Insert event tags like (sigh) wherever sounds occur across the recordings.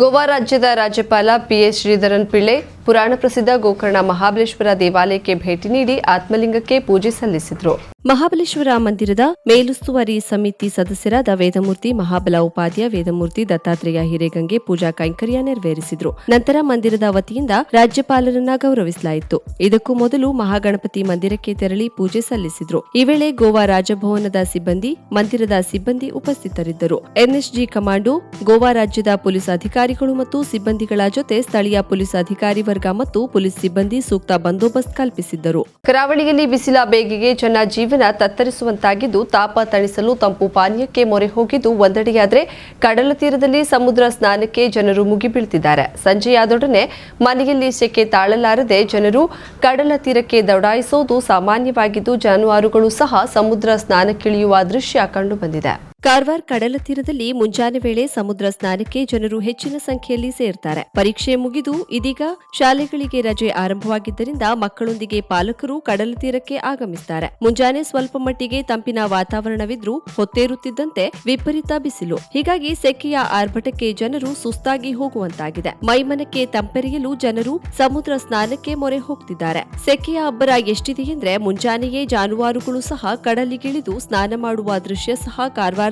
ಗೋವಾ ರಾಜ್ಯದ ರಾಜ್ಯಪಾಲ ಪಿಎಸ್ ಶ್ರೀಧರನ್ ಪಿಳೆ ಪುರಾಣ ಪ್ರಸಿದ್ಧ ಗೋಕರ್ಣ ಮಹಾಬಲೇಶ್ವರ ದೇವಾಲಯಕ್ಕೆ ಭೇಟಿ ನೀಡಿ ಆತ್ಮಲಿಂಗಕ್ಕೆ ಪೂಜೆ ಸಲ್ಲಿಸಿದರು. ಮಹಾಬಲೇಶ್ವರ ಮಂದಿರದ ಮೇಲುಸ್ತುವಾರಿ ಸಮಿತಿ ಸದಸ್ಯರಾದ ವೇದಮೂರ್ತಿ, ಮಹಾಬಲ ಉಪಾಧ್ಯ ವೇದಮೂರ್ತಿ, ದತ್ತಾತ್ರೇಯ ಹಿರೇಗಂಗೆ ಪೂಜಾ ಕೈಂಕರ್ಯ ನೆರವೇರಿಸಿದ್ರು. ನಂತರ ಮಂದಿರದ ವತಿಯಿಂದ ರಾಜ್ಯಪಾಲರನ್ನ ಗೌರವಿಸಲಾಯಿತು. ಇದಕ್ಕೂ ಮೊದಲು ಮಹಾಗಣಪತಿ ಮಂದಿರಕ್ಕೆ ತೆರಳಿ ಪೂಜೆ ಸಲ್ಲಿಸಿದ್ರು. ಈ ವೇಳೆ ಗೋವಾ ರಾಜಭವನದ ಸಿಬ್ಬಂದಿ, ಮಂದಿರದ ಸಿಬ್ಬಂದಿ ಉಪಸ್ಥಿತರಿದ್ದರು. ಎನ್ಎಸ್ಜಿ ಕಮಾಂಡೋ, ಗೋವಾ ರಾಜ್ಯದ ಪೊಲೀಸ್ ಅಧಿಕಾರಿಗಳು ಮತ್ತು ಸಿಬ್ಬಂದಿಗಳ ಜೊತೆ ಸ್ಥಳೀಯ ಪೊಲೀಸ್ ಅಧಿಕಾರಿ ವರ್ಗ ಮತ್ತು ಪೊಲೀಸ್ ಸಿಬ್ಬಂದಿ ಸೂಕ್ತ ಬಂದೋಬಸ್ತ್ ಕಲ್ಪಿಸಿದ್ದರು. ಕರಾವಳಿಯಲ್ಲಿ ಬಿಸಿಲ ಬೇಗೆಗೆ ಜನ ಜೀವನ ತತ್ತರಿಸುವಂತಾಗಿದ್ದು, ತಾಪ ತಣಿಸಲು ತಂಪು ಪಾನೀಯಕ್ಕೆ ಮೊರೆ ಹೋಗಿದ್ದು ಒಂದೆಡೆಯಾದರೆ ಕಡಲ ತೀರದಲ್ಲಿ ಸಮುದ್ರ ಸ್ನಾನಕ್ಕೆ ಜನರು ಮುಗಿಬೀಳ್ತಿದ್ದಾರೆ. ಸಂಜೆಯಾದೊಡನೆ ಮನೆಯಲ್ಲಿ ಸೆಕೆ ತಾಳಲಾರದೆ ಜನರು ಕಡಲ ತೀರಕ್ಕೆ ದೌಡಾಯಿಸೋದು ಸಾಮಾನ್ಯವಾಗಿದ್ದು, ಜಾನುವಾರುಗಳು ಸಹ ಸಮುದ್ರ ಸ್ನಾನಕ್ಕಿಳಿಯುವ ದೃಶ್ಯ ಕಂಡುಬಂದಿದೆ. ಕಾರವಾರ ಕಡಲ ತೀರದಲ್ಲಿ ಮುಂಜಾನೆ ವೇಳೆ ಸಮುದ್ರ ಸ್ನಾನಕ್ಕೆ ಜನರು ಹೆಚ್ಚಿನ ಸಂಖ್ಯೆಯಲ್ಲಿ ಸೇರ್ತಾರೆ. ಪರೀಕ್ಷೆ ಮುಗಿದು ಇದೀಗ ಶಾಲೆಗಳಿಗೆ ರಜೆ ಆರಂಭವಾಗಿದ್ದರಿಂದ ಮಕ್ಕಳೊಂದಿಗೆ ಪಾಲಕರು ಕಡಲ ತೀರಕ್ಕೆ ಆಗಮಿಸುತ್ತಾರೆ ಮುಂಜಾನೆ ಸ್ವಲ್ಪ ಮಟ್ಟಿಗೆ ತಂಪಿನ ವಾತಾವರಣವಿದ್ರೂ ಹೊತ್ತೇರುತ್ತಿದ್ದಂತೆ ವಿಪರೀತ ಬಿಸಿಲು. ಹೀಗಾಗಿ ಸೆಕೆಯ ಆರ್ಭಟಕ್ಕೆ ಜನರು ಸುಸ್ತಾಗಿ ಹೋಗುವಂತಾಗಿದೆ. ಮೈಮನಕ್ಕೆ ತಂಪೆರೆಯಲು ಜನರು ಸಮುದ್ರ ಸ್ನಾನಕ್ಕೆ ಮೊರೆ ಹೋಗ್ತಿದ್ದಾರೆ. ಸೆಕೆಯ ಅಬ್ಬರ ಎಷ್ಟಿದೆಯೆಂದ್ರೆ ಮುಂಜಾನೆಯೇ ಜಾನುವಾರುಗಳು ಸಹ ಕಡಲಿಗಿಳಿದು ಸ್ನಾನ ಮಾಡುವ ದೃಶ್ಯ ಸಹ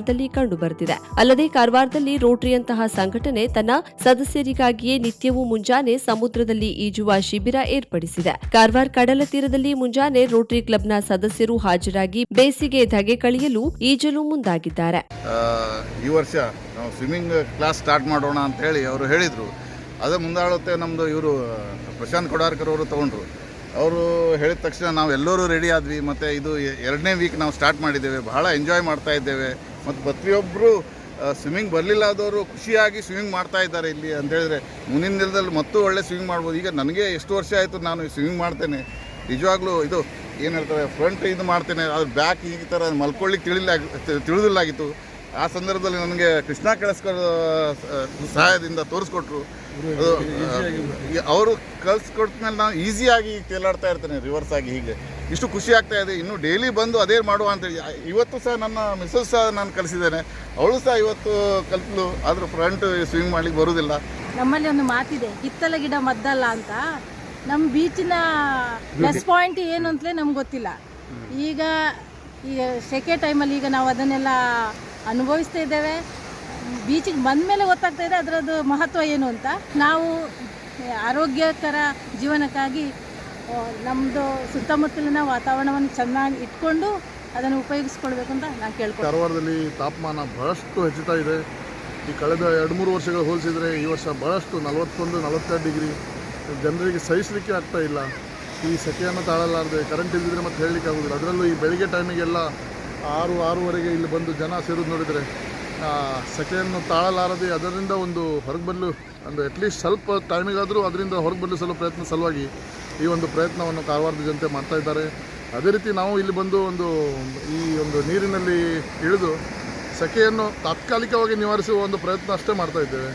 ಕಾರವಾರದಲ್ಲಿ ಕಂಡು ಬರ್ತಿದೆ ಅಲ್ಲದೆ ಕಾರವಾರದಲ್ಲಿ ರೋಟರಿಯಂತಹ ಸಂಘಟನೆ ತನ್ನ ಸದಸ್ಯರಿಗಾಗಿಯೇ ನಿತ್ಯವೂ ಮುಂಜಾನೆ ಸಮುದ್ರದಲ್ಲಿ ಈಜುವ ಶಿಬಿರ ಏರ್ಪಡಿಸಿದೆ. ಕಾರವಾರ ಕಡಲ ತೀರದಲ್ಲಿ ಮುಂಜಾನೆ ರೋಟರಿ ಕ್ಲಬ್ನ ಸದಸ್ಯರು ಹಾಜರಾಗಿ ಬೇಸಿಗೆ ಧಗೆ ಕಳೆಯಲು ಈಜಲು ಮುಂದಾಗಿದ್ದಾರೆ. ಈ ವರ್ಷ ನಾವು ಸ್ವಿಮ್ಮಿಂಗ್ ಕ್ಲಾಸ್ ಸ್ಟಾರ್ಟ್ ಮಾಡೋಣ ಅಂತ ಹೇಳಿ ಅವರು ಹೇಳಿದ್ರು. ಅದೇ ಮುಂದಾಳುತ್ತೆ ನಮ್ಮದು ಇವರು, ಪ್ರಶಾಂತ್ ಕೊಡಾರ್ಕರ್ ಅವರು ತೊಗೊಂಡ್ರು. ಅವರು ಹೇಳಿದ ತಕ್ಷಣ ನಾವು ಎಲ್ಲರೂ ರೆಡಿ ಆದ್ವಿ. ಮತ್ತು ಇದು ಎರಡನೇ ವೀಕ್ ನಾವು ಸ್ಟಾರ್ಟ್ ಮಾಡಿದ್ದೇವೆ. ಬಹಳ ಎಂಜಾಯ್ ಮಾಡ್ತಾ ಇದ್ದೇವೆ. ಮತ್ತು ಪ್ರತಿಯೊಬ್ಬರು ಸ್ವಿಮ್ಮಿಂಗ್ ಬರಲಿಲ್ಲ ಆದವರು ಖುಷಿಯಾಗಿ ಸ್ವಿಮ್ಮಿಂಗ್ ಮಾಡ್ತಾ ಇದ್ದಾರೆ ಇಲ್ಲಿ ಅಂತ ಹೇಳಿದ್ರೆ, ಮುಂದಿನ ದಿನದಲ್ಲಿ ಮತ್ತೂ ಒಳ್ಳೆ ಸ್ವಿಮ್ಮಿಂಗ್ ಮಾಡ್ಬೋದು. ಈಗ ನನಗೆ ಎಷ್ಟು ವರ್ಷ ಆಯಿತು ನಾನು ಸ್ವಿಮ್ಮಿಂಗ್ ಮಾಡ್ತೇನೆ. ನಿಜವಾಗ್ಲೂ ಇದು ಏನು ಹೇಳ್ತಾರೆ ಫ್ರಂಟ್ ಇದು ಮಾಡ್ತೇನೆ. ಅದ್ರ ಬ್ಯಾಕ್ ಈ ಥರ ಮಲ್ಕೊಳ್ಳಿಕ್ಕೆ ತಿಳಿಲ್ಲ ತಿಳಿದಿಲ್ಲಾಗಿತ್ತು ಆ ಸಂದರ್ಭದಲ್ಲಿ ನನಗೆ ಕೃಷ್ಣ ಕಳಸ್ಕರ್ ಸಹಾಯದಿಂದ ತೋರಿಸ್ಕೊಟ್ರು. ಅದು, ಅವರು ಕಲ್ಸ್ಕೊಟ್ಮೇಲೆ ನಾನು ಈಸಿಯಾಗಿ ತೇಲಾಡ್ತಾ ಇರ್ತೇನೆ ರಿವರ್ಸ್ ಆಗಿ ಹೀಗೆ. ಇಷ್ಟು ಖುಷಿ ಆಗ್ತಾ ಇದೆ. ಇನ್ನು ಡೈಲಿ ಬಂದು ಅದೇ ಮಾಡುವ ಅಂತೇಳಿ ಇವತ್ತು ಸಹ ನನ್ನ ಮಿಸಸ್ ಸಹ ನಾನು ಕಲಿಸಿದ್ದೇನೆ. ಅವಳು ಸಹ ಇವತ್ತು ಕಲ್ತಲು ಆದರೂ ಫ್ರಂಟ್ ಸ್ವಿಮ್ ಮಾಡ್ಲಿಕ್ಕೆ ಬರುವುದಿಲ್ಲ ನಮ್ಮಲ್ಲಿ ಒಂದು ಮಾತಿದೆ ಹಿತ್ತಲ ಗಿಡ ಮದ್ದಲ್ಲ ಅಂತ. ನಮ್ಮ ಬೀಚಿನ ಪ್ಲಸ್ ಪಾಯಿಂಟ್ ಏನು ಅಂತಲೇ ನಮ್ಗೆ ಗೊತ್ತಿಲ್ಲ. ಈಗ ಈಗ ಸೆಕೆ ಟೈಮಲ್ಲಿ ಈಗ ನಾವು ಅದನ್ನೆಲ್ಲ ಅನುಭವಿಸ್ತಾ ಇದ್ದೇವೆ. ಬೀಚಿಗೆ ಬಂದ ಮೇಲೆ ಗೊತ್ತಾಗ್ತಾ ಇದೆ ಅದರದ್ದು ಮಹತ್ವ ಏನು ಅಂತ. ನಾವು ಆರೋಗ್ಯಕರ ಜೀವನಕ್ಕಾಗಿ ನಮ್ಮದು ಸುತ್ತಮುತ್ತಲಿನ ವಾತಾವರಣವನ್ನು ಚೆನ್ನಾಗಿ ಇಟ್ಕೊಂಡು ಅದನ್ನು ಉಪಯೋಗಿಸ್ಕೊಳ್ಬೇಕು ಅಂತ ನಾನು ಕೇಳ್ಕೊಳ್ತೀನಿ. ಕಾರವಾರದಲ್ಲಿ ತಾಪಮಾನ ಬಹಳಷ್ಟು ಹೆಚ್ಚುತ್ತಾ ಇದೆ. ಈ ಕಳೆದ ಎರಡು ಮೂರು ವರ್ಷಗಳು ಹೋಲಿಸಿದರೆ ಈ ವರ್ಷ ಬಹಳಷ್ಟು, ನಲವತ್ತೊಂದು, ನಲವತ್ತೆರಡು ಡಿಗ್ರಿ. ಜನರಿಗೆ ಸಹಿಸಲಿಕ್ಕೆ ಆಗ್ತಾ ಇಲ್ಲ. ಈ ಸೆಕೆಯನ್ನು ತಾಳಲಾರದೆ ಕರೆಂಟ್ ಇಲ್ಲದಿದ್ರೆ ಮತ್ತೆ ಹೇಳಲಿಕ್ಕೆ ಆಗೋದಿಲ್ಲ ಅದರಲ್ಲೂ ಈ ಬೆಳಿಗ್ಗೆ ಟೈಮಿಗೆಲ್ಲ ಆರು, ಆರೂವರೆಗೆ ಇಲ್ಲಿ ಬಂದು ಜನ ಸೇರೋದು ನೋಡಿದರೆ ಸೆಕೆಯನ್ನು ತಾಳಲಾರದೆ ಅದರಿಂದ ಒಂದು ಹೊರಗೆ ಬರಲು ಒಂದು ಅಟ್ಲೀಸ್ಟ್ ಸ್ವಲ್ಪ ಟೈಮಿಗಾದರೂ ಅದರಿಂದ ಹೊರಗೆ ಬರಲಿಸಲು ಪ್ರಯತ್ನ ಸಲುವಾಗಿ ಈ ಒಂದು ಪ್ರಯತ್ನವನ್ನು ಕಾರವಾರದ ಜನತೆ ಮಾಡ್ತಾ ಇದ್ದಾರೆ. ಅದೇ ರೀತಿ ನಾವು ಇಲ್ಲಿ ಬಂದು ಒಂದು, ಈ ಒಂದು ನೀರಿನಲ್ಲಿ ಇಳಿದು ಸೆಕೆಯನ್ನು ತಾತ್ಕಾಲಿಕವಾಗಿ ನಿವಾರಿಸುವ ಒಂದು ಪ್ರಯತ್ನ ಅಷ್ಟೇ ಮಾಡ್ತಾ ಇದ್ದೇವೆ.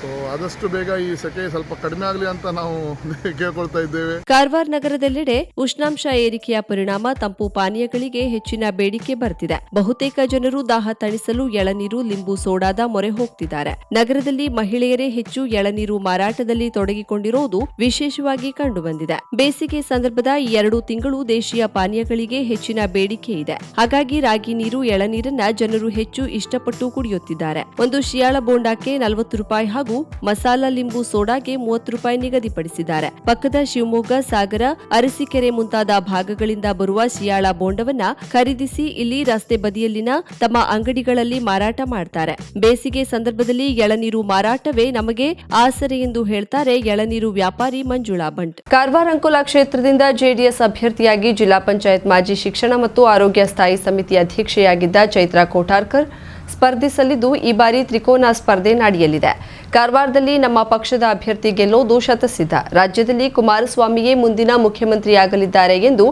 ಸೊ ಆದಷ್ಟು ಬೇಗ ಈ ಸೆಕೆ ಸ್ವಲ್ಪ ಕಡಿಮೆ ಆಗಲಿ ಅಂತ ನಾವು (laughs) ಕೇಳ್ಕೊಳ್ತಾ ಇದ್ದೇವೆ. ಕಾರವಾರ ನಗರದೆಲ್ಲೆಡೆ ಉಷ್ಣಾಂಶ ಏರಿಕೆಯ ಪರಿಣಾಮ ತಂಪು ಪಾನೀಯಗಳಿಗೆ ಹೆಚ್ಚಿನ ಬೇಡಿಕೆ ಬರ್ತಿದೆ. ಬಹುತೇಕ ಜನರು ದಾಹ ತಣಿಸಲು ಎಳನೀರು, ಲಿಂಬು ಸೋಡಾದ ಮೊರೆ ಹೋಗ್ತಿದ್ದಾರೆ. ನಗರದಲ್ಲಿ ಮಹಿಳೆಯರೇ ಹೆಚ್ಚು ಎಳನೀರು ಮಾರಾಟದಲ್ಲಿ ತೊಡಗಿಕೊಂಡಿರುವುದು ವಿಶೇಷವಾಗಿ ಕಂಡುಬಂದಿದೆ. ಬೇಸಿಗೆ ಸಂದರ್ಭದ ಈ ಎರಡು ತಿಂಗಳು ದೇಶೀಯ ಪಾನೀಯಗಳಿಗೆ ಹೆಚ್ಚಿನ ಬೇಡಿಕೆ ಇದೆ. ಹಾಗಾಗಿ ರಾಗಿ ನೀರು, ಎಳನೀರನ್ನ ಜನರು ಹೆಚ್ಚು ಇಷ್ಟಪಟ್ಟು ಕುಡಿಯುತ್ತಿದ್ದಾರೆ. ಒಂದು ಶಿಯಾಳ ಬೋಂಡಾಕ್ಕೆ ನಲವತ್ತು ರೂಪಾಯಿ ಹಾಗೂ ಮಸಾಲಾ ಲಿಂಬು ಸೋಡಾಗೆ ಮೂವತ್ತು ರೂಪಾಯಿ ನಿಗದಿಪಡಿಸಿದ್ದಾರೆ. ಪಕ್ಕದ ಶಿವಮೊಗ್ಗ, ಸಾಗರ, ಅರಸೀಕೆರೆ ಮುಂತಾದ ಭಾಗಗಳಿಂದ ಬರುವ ಶಿಯಾಳ ಬೋಂಡವನ್ನ ಖರೀದಿಸಿ ಇಲ್ಲಿ ರಸ್ತೆ ಬದಿಯಲ್ಲಿನ ತಮ್ಮ ಅಂಗಡಿಗಳಲ್ಲಿ ಮಾರಾಟ ಮಾಡ್ತಾರೆ. ಬೇಸಿಗೆ ಸಂದರ್ಭದಲ್ಲಿ ಎಳನೀರು ಮಾರಾಟವೇ ನಮಗೆ ಆಸರೆ ಎಂದು ಹೇಳ್ತಾರೆ ಎಳನೀರು ವ್ಯಾಪಾರಿ ಮಂಜುಳಾ ಬಂಟ್ ಕಾರವಾರ ಅಂಕೋಲಾ ಕ್ಷೇತ್ರದಿಂದ ಜೆಡಿಎಸ್ ಅಭ್ಯರ್ಥಿಯಾಗಿ ಜಿಲ್ಲಾ ಪಂಚಾಯತ್ ಮಾಜಿ ಶಿಕ್ಷಣ ಮತ್ತು ಆರೋಗ್ಯ ಸ್ಥಾಯಿ ಸಮಿತಿ ಅಧ್ಯಕ್ಷೆಯಾಗಿದ್ದ ಚೈತ್ರಾ ಕೋಟಾರ್ಕರ್ ಸ್ಪರ್ಧಿಸಲಿದ್ದು ಈ ಬಾರಿ ತ್ರಿಕೋನ ಸ್ಪರ್ಧೆ ನಡೆಯಲಿದೆ ಕಾರವಾರದಲ್ಲಿ ನಮ್ಮ ಪಕ್ಷದ ಅಭ್ಯರ್ಥಿ ಗೆಲ್ಲೋದು ಶತಸಿದ್ಧ. ರಾಜ್ಯದಲ್ಲಿ ಕುಮಾರಸ್ವಾಮಿಯೇ ಮುಂದಿನ ಮುಖ್ಯಮಂತ್ರಿಯಾಗಲಿದ್ದಾರೆ ಎಂದು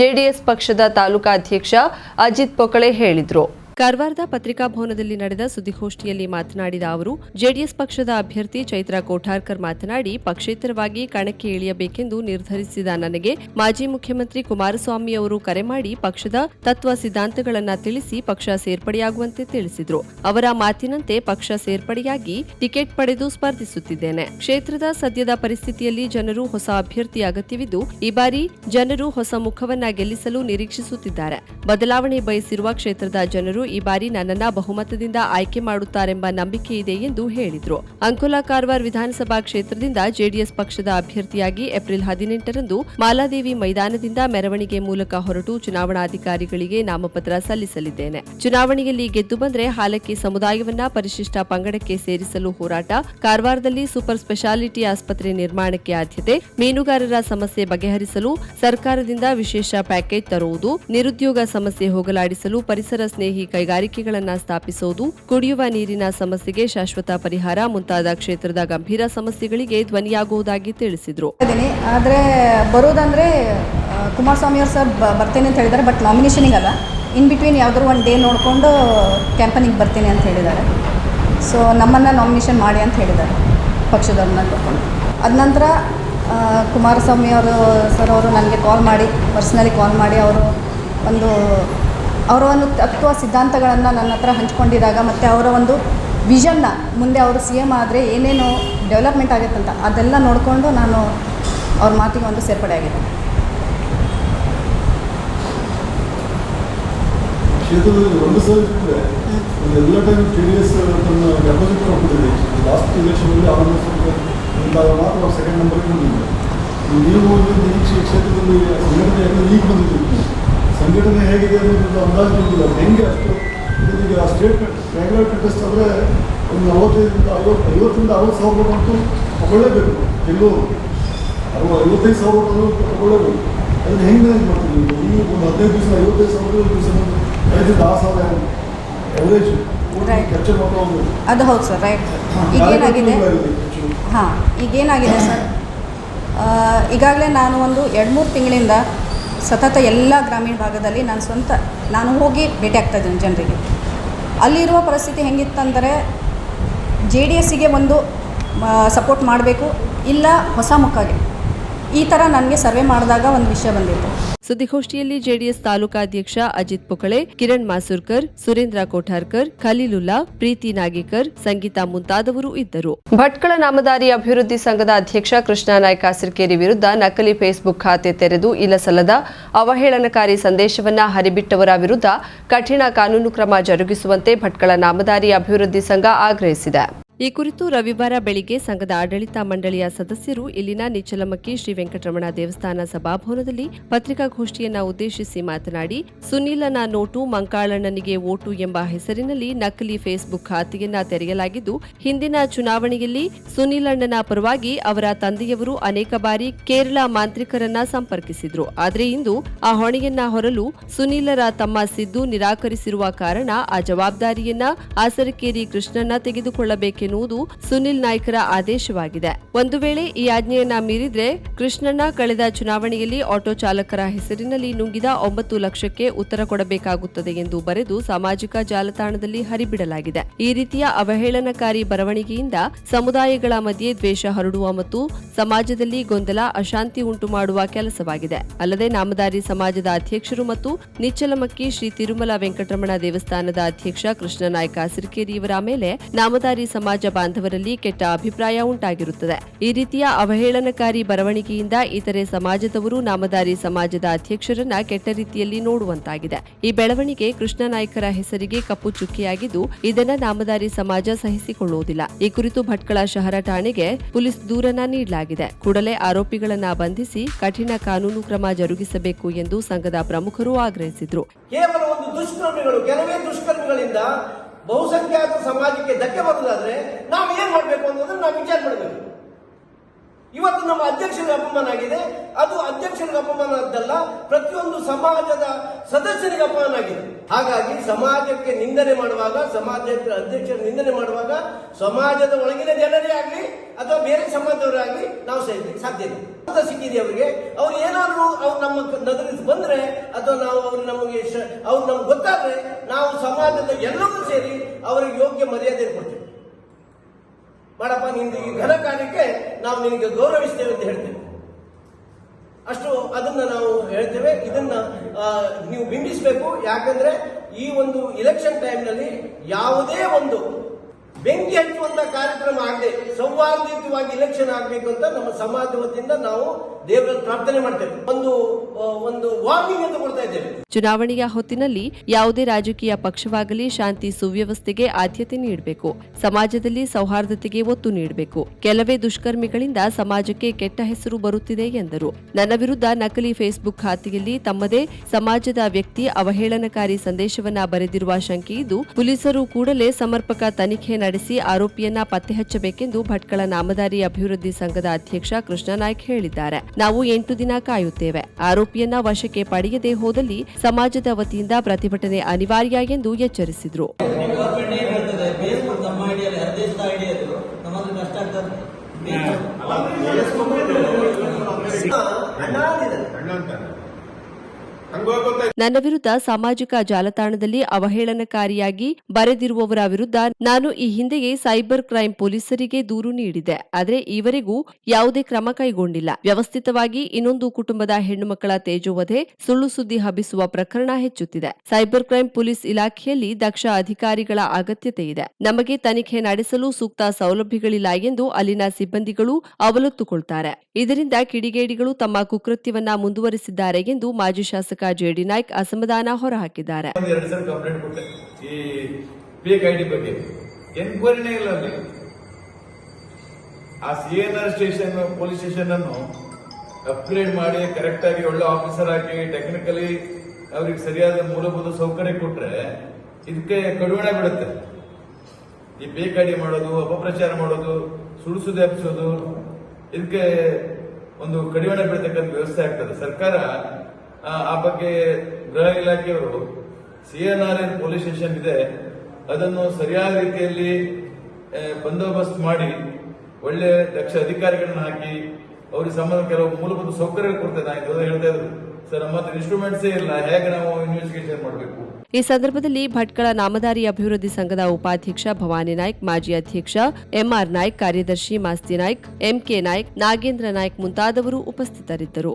ಜೆಡಿಎಸ್ ಪಕ್ಷದ ತಾಲೂಕಾ ಅಧ್ಯಕ್ಷ ಅಜಿತ್ ಪೊಕಳೆ ಹೇಳಿದರು. ಕಾರವಾರದ ಪತ್ರಿಕಾಭವನದಲ್ಲಿ ನಡೆದ ಸುದ್ದಿಗೋಷ್ಠಿಯಲ್ಲಿ ಮಾತನಾಡಿದ ಅವರು, ಜೆಡಿಎಸ್ ಪಕ್ಷದ ಅಭ್ಯರ್ಥಿ ಚೈತ್ರಾ ಕೋಠಾರ್ಕರ್ ಮಾತನಾಡಿ, ಪಕ್ಷೇತರವಾಗಿ ಕಣಕ್ಕೆ ಇಳಿಯಬೇಕೆಂದು ನಿರ್ಧರಿಸಿದ ನನಗೆ ಮಾಜಿ ಮುಖ್ಯಮಂತ್ರಿ ಕುಮಾರಸ್ವಾಮಿ ಅವರು ಕರೆ ಮಾಡಿ ಪಕ್ಷದ ತತ್ವ ಸಿದ್ಧಾಂತಗಳನ್ನು ತಿಳಿಸಿ ಪಕ್ಷ ಸೇರ್ಪಡೆಯಾಗುವಂತೆ ತಿಳಿಸಿದರು. ಅವರ ಮಾತಿನಂತೆ ಪಕ್ಷ ಸೇರ್ಪಡೆಯಾಗಿ ಟಿಕೆಟ್ ಪಡೆದು ಸ್ಪರ್ಧಿಸುತ್ತಿದ್ದೇನೆ. ಕ್ಷೇತ್ರದ ಸದ್ಯದ ಪರಿಸ್ಥಿತಿಯಲ್ಲಿ ಜನರು ಹೊಸ ಅಭ್ಯರ್ಥಿ ಅಗತ್ಯವಿದ್ದು, ಈ ಬಾರಿ ಜನರು ಹೊಸ ಮುಖವನ್ನ ಗೆಲ್ಲಿಸಲು ನಿರೀಕ್ಷಿಸುತ್ತಿದ್ದಾರೆ. ಬದಲಾವಣೆ ಬಯಸಿರುವ ಕ್ಷೇತ್ರದ ಜನರು ಈ ಬಾರಿ ನನ್ನನ್ನ ಬಹುಮತದಿಂದ ಆಯ್ಕೆ ಮಾಡುತ್ತಾರೆಂಬ ನಂಬಿಕೆ ಇದೆ ಎಂದು ಹೇಳಿದರು. ಅಂಕೋಲಾ ಕಾರವಾರ ವಿಧಾನಸಭಾ ಕ್ಷೇತ್ರದಿಂದ ಜೆಡಿಎಸ್ ಪಕ್ಷದ ಅಭ್ಯರ್ಥಿಯಾಗಿ ಏಪ್ರಿಲ್ ಹದಿನೆಂಟರಂದು ಮಾಲಾದೇವಿ ಮೈದಾನದಿಂದ ಮೆರವಣಿಗೆ ಮೂಲಕ ಹೊರಟು ಚುನಾವಣಾಧಿಕಾರಿಗಳಿಗೆ ನಾಮಪತ್ರ ಸಲ್ಲಿಸಲಿದ್ದೇನೆ. ಚುನಾವಣೆಯಲ್ಲಿ ಗೆದ್ದು ಬಂದರೆ ಹಾಲಕ್ಕಿ ಸಮುದಾಯವನ್ನ ಪರಿಶಿಷ್ಟ ಪಂಗಡಕ್ಕೆ ಸೇರಿಸಲು ಹೋರಾಟ, ಕಾರವಾರದಲ್ಲಿ ಸೂಪರ್ ಸ್ಪೆಷಾಲಿಟಿ ಆಸ್ಪತ್ರೆ ನಿರ್ಮಾಣಕ್ಕೆ ಆದ್ಯತೆ, ಮೀನುಗಾರರ ಸಮಸ್ಯೆ ಬಗೆಹರಿಸಲು ಸರ್ಕಾರದಿಂದ ವಿಶೇಷ ಪ್ಯಾಕೇಜ್ ತರುವುದು, ನಿರುದ್ಯೋಗ ಸಮಸ್ಯೆ ಹೋಗಲಾಡಿಸಲು ಪರಿಸರ ಸ್ನೇಹಿ ಕೈಗಾರಿಕೆಗಳನ್ನು ಸ್ಥಾಪಿಸುವುದು ಕುಡಿಯುವ ನೀರಿನ ಸಮಸ್ಯೆಗೆ ಶಾಶ್ವತ ಪರಿಹಾರ ಮುಂತಾದ ಕ್ಷೇತ್ರದ ಗಂಭೀರ ಸಮಸ್ಯೆಗಳಿಗೆ ಧ್ವನಿಯಾಗುವುದಾಗಿ ತಿಳಿಸಿದರು. ಆದರೆ ಬರೋದಂದ್ರೆ ಕುಮಾರಸ್ವಾಮಿ ಅವರು ಸರ್ ಬರ್ತೇನೆ ಅಂತ ಹೇಳಿದ್ದಾರೆ, ಬಟ್ ನಾಮಿನೇಷನಿಗೆ ಅಲ್ಲ. ಇನ್ ಬಿಟ್ವೀನ್ ಯಾವುದಾದ್ರು ಒಂದು ಡೇ ನೋಡಿಕೊಂಡು ಕ್ಯಾಂಪನಿಗೆ ಬರ್ತೇನೆ ಅಂತ ಹೇಳಿದ್ದಾರೆ. ಸೊ ನಮ್ಮನ್ನು ನಾಮಿನೇಷನ್ ಮಾಡಿ ಅಂತ ಹೇಳಿದ್ದಾರೆ, ಪಕ್ಷದವ್ರನ್ನ ಕರ್ಕೊಂಡು ಅದ ನಂತರ ಕುಮಾರಸ್ವಾಮಿ ಅವರು, ಸರ್ ಅವರು ನನಗೆ ಕಾಲ್ ಮಾಡಿ ಪರ್ಸ್ನಲಿ ಕಾಲ್ ಮಾಡಿ ಅವರು ಒಂದು ಅವರ ಒಂದು ತತ್ವ ಸಿದ್ಧಾಂತಗಳನ್ನು ನನ್ನ ಹತ್ರ ಹಂಚ್ಕೊಂಡಿದ್ದಾಗ ಮತ್ತು ಅವರ ಒಂದು ವಿಷನ್ನ ಮುಂದೆ ಅವರು ಸಿ ಎಂ ಆದರೆ ಏನೇನು ಡೆವಲಪ್ಮೆಂಟ್ ಆಗುತ್ತಂತ ಅದೆಲ್ಲ ನೋಡಿಕೊಂಡು ನಾನು ಅವ್ರ ಮಾತಿಗೆ ಒಂದು ಸೇರ್ಪಡೆ ಆಗಿದೆ ನೀವು ಈ ಕ್ಷೇ- ಕ್ಷೇತ್ರದಲ್ಲಿ ಈಗ ಬಂದಿದ್ದೀವಿ ಸಂಘಟನೆ ಹೇಗಿದೆ ಅನ್ನೋದು ಅಂದಾಜು ಅದು ಹೆಂಗೆ ಅಷ್ಟು ಇದೀಗ ಆ ಸ್ಟೇಟ್ಮೆಂಟ್ ಬ್ಯಾಂಗ್ಲೋರ್ ಕಂಟೆಸ್ಟ್ ಆದರೆ ಒಂದು ನಲವತ್ತೈದರಿಂದ ಐವತ್ತು ಐವತ್ತರಿಂದ ಅರವತ್ತು ಸಾವಿರ ಅಂತೂ ತಗೊಳ್ಳೇಬೇಕು. ಎಲ್ಲೂ ಅರವ ಐವತ್ತೈದು ಸಾವಿರ ತಗೊಳ್ಳೇಬೇಕು ಅದನ್ನು ಹೆಂಗೆ ಮ್ಯಾನೇಜ್ ಮಾಡ್ತೀವಿ? ಈ ಒಂದು ಹದಿನೈದು ದಿವಸ ಐವತ್ತೈದು ಸಾವಿರ ದಿವಸ ಐದರಿಂದ ಆರು ಸಾವಿರ ಎವರೇಜ್ ಮಾಡ್ತಾ ಅದು ಹೌದು ಸರ್ ರೈಟ್ ಈಗೇನಾಗಿದೆ. ಹಾಂ ಈಗೇನಾಗಿದೆ ಸರ್? ಈಗಾಗಲೇ ನಾನು ಒಂದು ಎರಡು ಮೂರು ತಿಂಗಳಿಂದ ಸತತ ಎಲ್ಲ ಗ್ರಾಮೀಣ ಭಾಗದಲ್ಲಿ ನಾನು ಸ್ವಂತ, ನಾನು ಹೋಗಿ ಭೇಟಿ ಆಗ್ತಾ ಇದ್ದೀನಿ ಜನರಿಗೆ. ಅಲ್ಲಿರುವ ಪರಿಸ್ಥಿತಿ ಹೆಂಗಿತ್ತಂದರೆ ಜೆ ಡಿ ಎಸ್ಸಿಗೆ ಒಂದು ಸಪೋರ್ಟ್ ಮಾಡಬೇಕು, ಇಲ್ಲ ಹೊಸ ಮುಖಗೆ ಈ ಥರ ನನಗೆ ಸರ್ವೆ ಮಾಡಿದಾಗ ಒಂದು ವಿಷಯ ಬಂದಿತ್ತು. ಸುದ್ದಿಗೋಷ್ಠಿಯಲ್ಲಿ ಜೆಡಿಎಸ್ ತಾಲೂಕಾಧ್ಯಕ್ಷ ಅಜಿತ್ ಪುಕಳೆ, ಕಿರಣ್ ಮಾಸೂರ್ಕರ್, ಸುರೇಂದ್ರ ಕೋಠಾರ್ಕರ್, ಖಲೀಲುಲ್ಲಾ, ಪ್ರೀತಿ ನಾಗೇಕರ್, ಸಂಗೀತಾ ಮುಂತಾದವರು ಇದ್ದರು. ಭಟ್ಕಳ ನಾಮದಾರಿ ಅಭಿವೃದ್ಧಿ ಸಂಘದ ಅಧ್ಯಕ್ಷ ಕೃಷ್ಣ ನಾಯ್ಕ ಕಾಸಿರ್ಕೇರಿ ವಿರುದ್ಧ ನಕಲಿ ಫೇಸ್ಬುಕ್ ಖಾತೆ ತೆರೆದು ಇಲ್ಲಸಲ್ಲದ ಅವಹೇಳನಕಾರಿ ಸಂದೇಶವನ್ನ ಹರಿಬಿಟ್ಟವರ ವಿರುದ್ಧ ಕಠಿಣ ಕಾನೂನು ಕ್ರಮ ಜರುಗಿಸುವಂತೆ ಭಟ್ಕಳ ನಾಮದಾರಿ ಅಭಿವೃದ್ಧಿ ಸಂಘ ಆಗ್ರಹಿಸಿದೆ. ಈ ಕುರಿತು ರವಿವಾರ ಬೆಳಿಗ್ಗೆ ಸಂಘದ ಆಡಳಿತ ಮಂಡಳಿಯ ಸದಸ್ಯರು ಇಲ್ಲಿನ ನಿಚಲಮಕ್ಕಿ ಶ್ರೀ ವೆಂಕಟರಮಣ ದೇವಸ್ಥಾನ ಸಭಾಭವನದಲ್ಲಿ ಪತ್ರಿಕಾಗೋಷ್ಠಿಯನ್ನ ಉದ್ದೇಶಿಸಿ ಮಾತನಾಡಿ, ಸುನೀಲನ ನೋಟು ಮಂಕಾಳಣ್ಣನಿಗೆ ಓಟು ಎಂಬ ಹೆಸರಿನಲ್ಲಿ ನಕಲಿ ಫೇಸ್ಬುಕ್ ಖಾತೆಯನ್ನ ತೆರೆಯಲಾಗಿದ್ದು, ಹಿಂದಿನ ಚುನಾವಣೆಯಲ್ಲಿ ಸುನೀಲಣ್ಣನ ಪರವಾಗಿ ಅವರ ತಂದೆಯವರು ಅನೇಕ ಬಾರಿ ಕೇರಳ ಮಾಂತ್ರಿಕರನ್ನ ಸಂಪರ್ಕಿಸಿದ್ರು. ಆದರೆ ಇಂದು ಆ ಹೊಣೆಯನ್ನ ಹೊರಲು ಸುನೀಲರ ತಮ್ಮ ಸಿದ್ದು ನಿರಾಕರಿಸಿರುವ ಕಾರಣ ಆ ಜವಾಬ್ದಾರಿಯನ್ನ ಆಸರಕೇರಿ ಕೃಷ್ಣನ್ನ ತೆಗೆದುಕೊಳ್ಳಬೇಕೆನ್ನುವುದು ಸುನಿಲ್ ನಾಯ್ಕರ ಆದೇಶವಾಗಿದೆ. ಒಂದು ವೇಳೆ ಈ ಆಜ್ಞೆಯನ್ನ ಮೀರಿದ್ರೆ ಕೃಷ್ಣಣ್ಣ ಕಳೆದ ಚುನಾವಣೆಯಲ್ಲಿ ಆಟೋ ಚಾಲಕರ ಹೆಸರಿನಲ್ಲಿ ನುಂಗಿದ ಒಂಬತ್ತು ಲಕ್ಷಕ್ಕೆ ಉತ್ತರ ಕೊಡಬೇಕಾಗುತ್ತದೆ ಎಂದು ಬರೆದು ಸಾಮಾಜಿಕ ಜಾಲತಾಣದಲ್ಲಿ ಹರಿಬಿಡಲಾಗಿದೆ. ಈ ರೀತಿಯ ಅವಹೇಳನಕಾರಿ ಬರವಣಿಗೆಯಿಂದ ಸಮುದಾಯಗಳ ಮಧ್ಯೆ ದ್ವೇಷ ಹರಡುವ ಮತ್ತು ಸಮಾಜದಲ್ಲಿ ಗೊಂದಲ, ಅಶಾಂತಿ ಉಂಟು ಮಾಡುವ ಕೆಲಸವಾಗಿದೆ. ಅಲ್ಲದೆ ನಾಮದಾರಿ ಸಮಾಜದ ಅಧ್ಯಕ್ಷರು ಮತ್ತು ನಿಚ್ಚಲಮಕ್ಕಿ ಶ್ರೀ ತಿರುಮಲ ವೆಂಕಟರಮಣ ದೇವಸ್ಥಾನದ ಅಧ್ಯಕ್ಷ ಕೃಷ್ಣನಾಯ್ಕ ನಾಯ್ಕ ಸಿರ್ಕೇರಿಯವರ ಮೇಲೆ ನಾಮದಾರಿ ಸಮಾಜ ಬಾಂಧವರಲ್ಲಿ ಕೆಟ್ಟ ಅಭಿಪ್ರಾಯ ಉಂಟಾಗಿರುತ್ತದೆ. ಈ ರೀತಿಯ ಅವಹೇಳನಕಾರಿ ಬರವಣಿಗೆಯಿಂದ ಇತರೆ ಸಮಾಜದವರು ನಾಮದಾರಿ ಸಮಾಜದ ಅಧ್ಯಕ್ಷರನ್ನ ಕೆಟ್ಟ ರೀತಿಯಲ್ಲಿ ನೋಡುವಂತಾಗಿದೆ. ಈ ಬೆಳವಣಿಗೆ ಕೃಷ್ಣ ನಾಯ್ಕರ ಹೆಸರಿಗೆ ಕಪ್ಪು ಚುಕ್ಕಿಯಾಗಿದ್ದು, ಇದನ್ನ ನಾಮದಾರಿ ಸಮಾಜ ಸಹಿಸಿಕೊಳ್ಳುವುದಿಲ್ಲ. ಈ ಕುರಿತು ಭಟ್ಕಳ ಶಹರ ಠಾಣೆಗೆ ಪೊಲೀಸ್ ದೂರನ್ನ ನೀಡಲಾಗಿದೆ. ಕೂಡಲೇ ಆರೋಪಿಗಳನ್ನ ಬಂಧಿಸಿ ಕಠಿಣ ಕಾನೂನು ಕ್ರಮ ಜರುಗಿಸಬೇಕು ಎಂದು ಸಂಘದ ಪ್ರಮುಖರು ಆಗ್ರಹಿಸಿದ್ರು. ಕೇವಲ ಒಂದು ದುಷ್ಕರ್ಮಿಗಳು, ಕೆಲವೇ ದುಷ್ಕರ್ಮಿಗಳಿಂದ ಬಹುಸಂಖ್ಯಾತ ಸಮಾಜಕ್ಕೆ ಧಕ್ಕೆ ಬರುವುದಾದ್ರೆ ನಾವು ಏನ್ ಮಾಡಬೇಕು ಅನ್ನೋದನ್ನ ನಾವು ವಿಚಾರ ಮಾಡಬೇಕು. ಇವತ್ತು ನಮ್ಮ ಅಧ್ಯಕ್ಷರಿಗೆ ಅಪಮಾನ ಆಗಿದೆ. ಅದು ಅಧ್ಯಕ್ಷರಿಗೆ ಅಪಮಾನ ಅದ್ದಲ್ಲ ಪ್ರತಿಯೊಂದು ಸಮಾಜದ ಸದಸ್ಯರಿಗೆ ಅಪಮಾನ ಆಗಿದೆ. ಹಾಗಾಗಿ ಸಮಾಜಕ್ಕೆ ನಿಂದನೆ ಮಾಡುವಾಗ ಸಮಾಜ ಅಧ್ಯಕ್ಷರ ನಿಂದನೆ ಮಾಡುವಾಗ, ಸಮಾಜದ ಒಳಗಿನ ಜನರೇ ಆಗಲಿ ಅಥವಾ ಬೇರೆ ಸಮಾಜದವರೇ ಆಗಲಿ ನಾವು ಸಹಿತ ಸಾಧ್ಯ ಇಲ್ಲ. ಸಿಕ್ಕಿದೆ ಅವರಿಗೆ. ಅವ್ರು ಏನಾದ್ರು ಅವ್ರು ನಮ್ಮ ನಗರಕ್ಕೆ ಬಂದ್ರೆ ಅಥವಾ ನಾವು ಅವ್ರು ನಮಗೆ ಅವ್ರು ನಮ್ಗೆ ಗೊತ್ತಾದ್ರೆ ನಾವು ಸಮಾಜದ ಎಲ್ಲರೂ ಸೇರಿ ಅವರಿಗೆ ಯೋಗ್ಯ ಮರ್ಯಾದೆ ಕೊಡ್ತೇವೆ. ಮಾಡಪ್ಪ, ನಿಂದು ಈ ಘನ ಕಾರ್ಯಕ್ಕೆ ನಾವು ನಿನಗೆ ಗೌರವಿಸ್ತೇವೆ ಅಂತ ಹೇಳ್ತೇವೆ. ಅಷ್ಟು ಅದನ್ನ ನಾವು ಹೇಳ್ತೇವೆ. ಇದನ್ನ ನೀವು ಬಿಂಬಿಸಬೇಕು. ಯಾಕಂದ್ರೆ ಈ ಒಂದು ಇಲೆಕ್ಷನ್ ಟೈಮ್ನಲ್ಲಿ ಯಾವುದೇ ಒಂದು ಬೆಂಕಿ ಹಚ್ಚುವಂತ ಕಾರ್ಯಕ್ರಮ ಆಗದೆ ಸೌಹಾರ್ದಯುತವಾಗಿ ಇಲೆಕ್ಷನ್ ಆಗಬೇಕು ಅಂತ ನಮ್ಮ ಸಮಾಜ ನಾವು ಪ್ರಾರ್ಥನೆ ಮಾಡ್ತೇವೆ. ಒಂದು ಒಂದು ವಾರ್ನಿಂಗ್ ಅಂತ ಕೊಡ್ತಾ ಇದ್ದೇವೆ. ಚುನಾವಣೆಯ ಹೊತ್ತಿನಲ್ಲಿ ಯಾವುದೇ ರಾಜಕೀಯ ಪಕ್ಷವಾಗಲಿ ಶಾಂತಿ ಸುವ್ಯವಸ್ಥೆಗೆ ಆದ್ಯತೆ ನೀಡಬೇಕು. ಸಮಾಜದಲ್ಲಿ ಸೌಹಾರ್ದತೆಗೆ ಒತ್ತು ನೀಡಬೇಕು. ಕೆಲವೇ ದುಷ್ಕರ್ಮಿಗಳಿಂದ ಸಮಾಜಕ್ಕೆ ಕೆಟ್ಟ ಹೆಸರು ಬರುತ್ತಿದೆ ಎಂದರು. ನನ್ನ ವಿರುದ್ಧ ನಕಲಿ ಫೇಸ್ಬುಕ್ ಖಾತೆಯಲ್ಲಿ ತಮ್ಮದೇ ಸಮಾಜದ ವ್ಯಕ್ತಿ ಅವಹೇಳನಕಾರಿ ಸಂದೇಶವನ್ನ ಬರೆದಿರುವ ಶಂಕೆಯಿದ್ದು ಪೊಲೀಸರು ಕೂಡಲೇ ಸಮರ್ಪಕ ತನಿಖೆ ನಡೆಸಿ ಆರೋಪಿಯನ್ನ ಪತ್ತೆ ಹಚ್ಚಬೇಕೆಂದು ಭಟ್ಕಳ ನಾಮದಾರಿ ಅಭಿವೃದ್ಧಿ ಸಂಘದ ಅಧ್ಯಕ್ಷ ಕೃಷ್ಣ ನಾಯ್ಕ್ ಹೇಳಿದ್ದಾರೆ. ನಾವು ಎಂಟು ದಿನ ಕಾಯುತ್ತೇವೆ. ಆರೋಪಿಯನ್ನ ವಶಕ್ಕೆ ಪಡೆಯದೇ ಹೋದಲ್ಲಿ ಸಮಾಜದ ವತಿಯಿಂದ ಪ್ರತಿಭಟನೆ ಅನಿವಾರ್ಯ ಎಂದು ಎಚ್ಚರಿಸಿದರು ಗೌರ್ಮೆಂಟ್ ಏನ್ ಹೇಳ್ತದೆ ಫೇಸ್ಬುಕ್ ನಮ್ಮ ಐಡಿಯಲ್ಲಿ ಹತ್ತು ದೇಶದ ಐಡಿಯದು ನಮ್ಮ ಹತ್ರ ಕಷ್ಟ ಆಗ್ತದೆ ನನ್ನ ವಿರುದ್ಧ ಸಾಮಾಜಿಕ ಜಾಲತಾಣದಲ್ಲಿ ಅವಹೇಳನಕಾರಿಯಾಗಿ ಬರೆದಿರುವವರ ವಿರುದ್ಧ ನಾನು ಈ ಹಿಂದೆಯೇ ಸೈಬರ್ ಕ್ರೈಂ ಪೊಲೀಸರಿಗೆ ದೂರು ನೀಡಿದೆ. ಆದರೆ ಈವರೆಗೂ ಯಾವುದೇ ಕ್ರಮ ಕೈಗೊಂಡಿಲ್ಲ. ವ್ಯವಸ್ಥಿತವಾಗಿ ಇನ್ನೊಂದು ಕುಟುಂಬದ ಹೆಣ್ಣುಮಕ್ಕಳ ತೇಜೋವಧೆ, ಸುಳ್ಳು ಸುದ್ದಿ ಹಬ್ಬಿಸುವ ಪ್ರಕರಣ ಹೆಚ್ಚುತ್ತಿದೆ. ಸೈಬರ್ ಕ್ರೈಂ ಪೊಲೀಸ್ ಇಲಾಖೆಯಲ್ಲಿ ದಕ್ಷ ಅಧಿಕಾರಿಗಳ ಅಗತ್ಯತೆ ಇದೆ. ನಮಗೆ ತನಿಖೆ ನಡೆಸಲು ಸೂಕ್ತ ಸೌಲಭ್ಯಗಳಿಲ್ಲ ಎಂದು ಅಲ್ಲಿನ ಸಿಬ್ಬಂದಿಗಳು ಅವಲತ್ತುಕೊಳ್ತಾರೆ. ಇದರಿಂದ ಕಿಡಿಗೇಡಿಗಳು ತಮ್ಮ ಕುಕೃತ್ಯವನ್ನ ಮುಂದುವರೆಸಿದ್ದಾರೆ ಎಂದು ಮಾಜಿ ಶಾಸಕ ಜೆಡಿ ನಾಯ್ಕ್ ಅಸಮಾಧಾನ ಹೊರಹಾಕಿದ್ದಾರೆ. ಈ ಬಗ್ಗೆ. ಇಲ್ಲ ಅಲ್ಲಿ. ಆ C N R station police station ಅನ್ನು ಅಪ್ಗ್ರೇಡ್ ಮಾಡಿ ಕರೆಕ್ಟ್ ಆಗಿ ಒಳ್ಳೆ ಆಫೀಸರ್ ಹಾಕಿ ಟೆಕ್ನಿಕಲಿ ಅವ್ರಿಗೆ ಸರಿಯಾದ ಮೂಲಭೂತ ಸೌಕರ್ಯ ಕೊಟ್ರೆ ಇದಕ್ಕೆ ಕಡುವಣೆ ಬಿಡುತ್ತೆ ಈ ಬೇಕಾಡಿ ಮಾಡೋದು, ಅಪಪ್ರಚಾರ ಮಾಡೋದು ಸುಳ್ಳು ಸುದ್ದಿ ಹಬ್ಬಿಸೋದು ಇದಕ್ಕೆ ಒಂದು ಕಡಿವಾಣ ಬೀಳ್ತಕ್ಕಂಥ ವ್ಯವಸ್ಥೆ ಆಗ್ತದೆ. ಸರ್ಕಾರ ಆ, ಬಗ್ಗೆ ಗೃಹ ಇಲಾಖೆಯವರು C N R N police station ಇದೆ. ಅದನ್ನು ಸರಿಯಾದ ರೀತಿಯಲ್ಲಿ ಬಂದೋಬಸ್ತ್ ಮಾಡಿ ಒಳ್ಳೆ ದಕ್ಷ ಅಧಿಕಾರಿಗಳನ್ನ ಹಾಕಿ ಅವ್ರಿಗೆ ಸಂಬಂಧ ಕೆಲವು ಮೂಲಭೂತ ಸೌಕರ್ಯಗಳು ಕೊಡ್ತೇನೆ. ಇದು ಹೇಳ್ತಾ ಇದ್ರು ಸರ್ ನಮ್ಮ ಹತ್ರ ಇನ್ಸ್ಟ್ರೂಮೆಂಟ್ಸೇ ಇಲ್ಲ. ಹೇಗೆ ನಾವು ಇನ್ವೆಸ್ಟಿಗೇಷನ್ ಮಾಡಬೇಕು? ಈ ಸಂದರ್ಭದಲ್ಲಿ ಭಟ್ಕಳ ನಾಮಧಾರಿ ಅಭಿವೃದ್ಧಿ ಸಂಘದ ಉಪಾಧ್ಯಕ್ಷ ಭವಾನಿ ನಾಯ್ಕ್ ಮಾಜಿ ಅಧ್ಯಕ್ಷ ಎಂಆರ್ ನಾಯ್ಕ್ ಕಾರ್ಯದರ್ಶಿ ಮಾಸ್ತಿ ನಾಯ್ಕ್ ಎಂಕೆ ನಾಯ್ಕ್ ನಾಗೇಂದ್ರ ನಾಯ್ಕ್ ಮುಂತಾದವರು ಉಪಸ್ಥಿತರಿದ್ದರು.